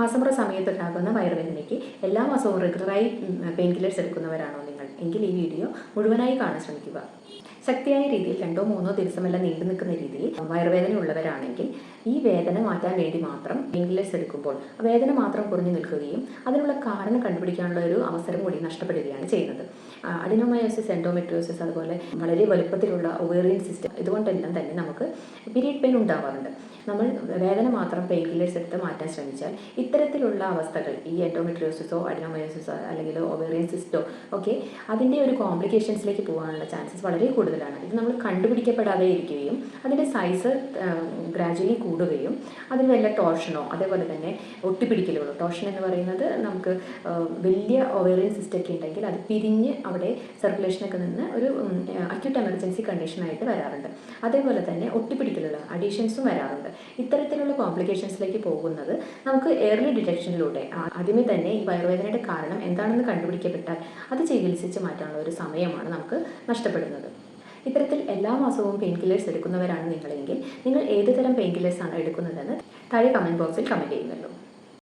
മാസമുറ സമയത്തുണ്ടാകുന്ന വയറുവേദനയ്ക്ക് എല്ലാ മാസവും റെഗുലറായി പെയിൻ കില്ലേഴ്സ് എടുക്കുന്നവരാണോ നിങ്ങൾ? എങ്കിൽ ഈ വീഡിയോ മുഴുവനായി കാണാൻ ശ്രമിക്കുക. ശക്തിയായ രീതിയിൽ രണ്ടോ മൂന്നോ ദിവസമെല്ലാം നീണ്ടു നിൽക്കുന്ന രീതിയിൽ വയറുവേദന ഉള്ളവരാണെങ്കിൽ ഈ വേദന മാറ്റാൻ വേണ്ടി മാത്രം ഇംഗ്ലീഷ് എടുക്കുമ്പോൾ വേദന മാത്രം കുറഞ്ഞു നിൽക്കുകയും അതിനുള്ള കാരണം കണ്ടുപിടിക്കാനുള്ള ഒരു അവസരം കൂടി നഷ്ടപ്പെടുകയാണ് ചെയ്യുന്നത്. അഡിനോമയോസിസ് എൻഡോമെട്രിയോസിസ് അതുപോലെ വളരെ വലുപ്പത്തിലുള്ള ഒവേറിയൻ സിസ്റ്റം ഇതുകൊണ്ടെല്ലാം തന്നെ നമുക്ക് പിരീഡ് പെയിൻ ഉണ്ടാവാറുണ്ട്. നമ്മൾ വേദന മാത്രം പെയിൻ കില്ലേഴ്സ് എടുത്ത് മാറ്റാൻ ശ്രമിച്ചാൽ ഇത്തരത്തിലുള്ള അവസ്ഥകൾ ഈ എൻഡോമെട്രിയോസിസോ അഡിനോമയോസിസോ അല്ലെങ്കിൽ ഒവേറിയൻ സിസ്റ്റോ ഒക്കെ അതിന്റെ ഒരു കോംപ്ലിക്കേഷൻസിലേക്ക് പോകാനുള്ള ചാൻസസ് വളരെ കൂടുതലാണ്. ഇത് നമ്മൾ കണ്ടുപിടിക്കപ്പെടാതെ ഇരിക്കുകയും അതിന്റെ സൈസ് ഗ്രാജുവലി കൂടുകയും അതിന് വല്ല ടോർഷനോ അതേപോലെ തന്നെ ഒട്ടിപ്പിടിക്കലുകളോ. ടോർഷൻ എന്ന് പറയുന്നത് നമുക്ക് വലിയ ഒവേറിയൻ സിസ്റ്റം ഒക്കെ ഉണ്ടെങ്കിൽ അത് പിരിഞ്ഞ് അവിടെ സർക്കുലേഷനൊക്കെ നിന്ന് ഒരു അക്യൂട്ട് എമർജൻസി കണ്ടീഷനായിട്ട് വരാറുണ്ട്. അതേപോലെ തന്നെ ഒട്ടിപ്പിടിക്കലുള്ള അഡീഷൻസും വരാറുണ്ട്. ഇത്തരത്തിലുള്ള കോംപ്ലിക്കേഷൻസിലേക്ക് പോകുന്നത് നമുക്ക് ഏർലി ഡിറ്റക്ഷനിലൂടെ ആദ്യമേ തന്നെ ഈ വയറുവേദനയുടെ കാരണം എന്താണെന്ന് കണ്ടുപിടിക്കപ്പെട്ടാൽ അത് ചികിത്സിച്ച് മാറ്റാനുള്ള ഒരു സമയമാണ് നമുക്ക് നഷ്ടപ്പെടുന്നത്. ഇത്തരത്തിൽ എല്ലാ മാസവും പെയിൻ കില്ലേഴ്സ് എടുക്കുന്നവരാണ് നിങ്ങളെങ്കിൽ നിങ്ങൾ ഏത് തരം പെയിൻ കില്ലേഴ്സ് ആണ് എടുക്കുന്നതെന്ന് താഴെ കമന്റ് ബോക്സിൽ കമന്റ് ചെയ്യുമല്ലോ.